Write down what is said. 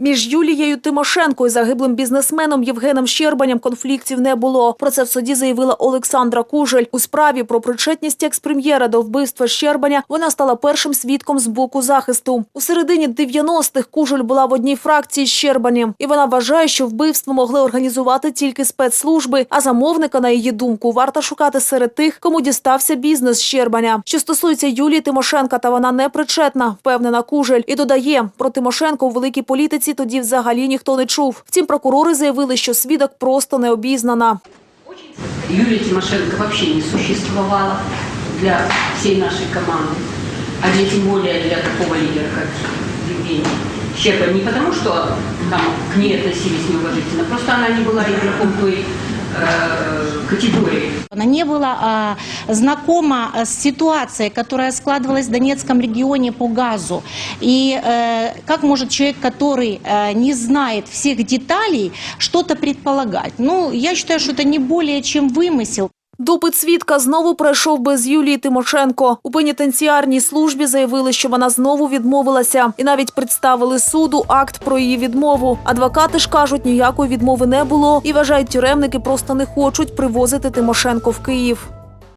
Між Юлією Тимошенко і загиблим бізнесменом Євгеном Щербаням конфліктів не було. Про це в суді заявила Олександра Кужель. У справі про причетність експрем'єра до вбивства Щербаня вона стала першим свідком з боку захисту. У середині 90-х Кужель була в одній фракції з Щербанем, і вона вважає, що вбивство могли організувати тільки спецслужби, а замовника, на її думку, варто шукати серед тих, кому дістався бізнес Щербаня. Що стосується Юлії Тимошенка, та вона не причетна, впевнена Кужель. І додає, про Тимошенко у великій політиці тоді взагалі ніхто не чув. Втім, прокурори заявили, що свідок просто не обізнана. Юлія Тимошенко взагалі не существувала для всієї нашої команди, а для тим більше для такого лідера, як Евгений Щерба. Не тому, що там к ней относились неуважительно, просто вона не була ігроком той э, категории. Она не была а, знакома а, с ситуацией, которая складывалась в Донецком регионе по газу. И э, как может человек, который э, не знает всех деталей, что-то предполагать? Ну, я считаю, что это не более чем вымысел. Допит свідка знову пройшов без Юлії Тимошенко. У пенітенціарній службі заявили, що вона знову відмовилася, і навіть представили суду акт про її відмову. Адвокати ж кажуть, ніякої відмови не було і вважають, тюремники просто не хочуть привозити Тимошенко в Київ.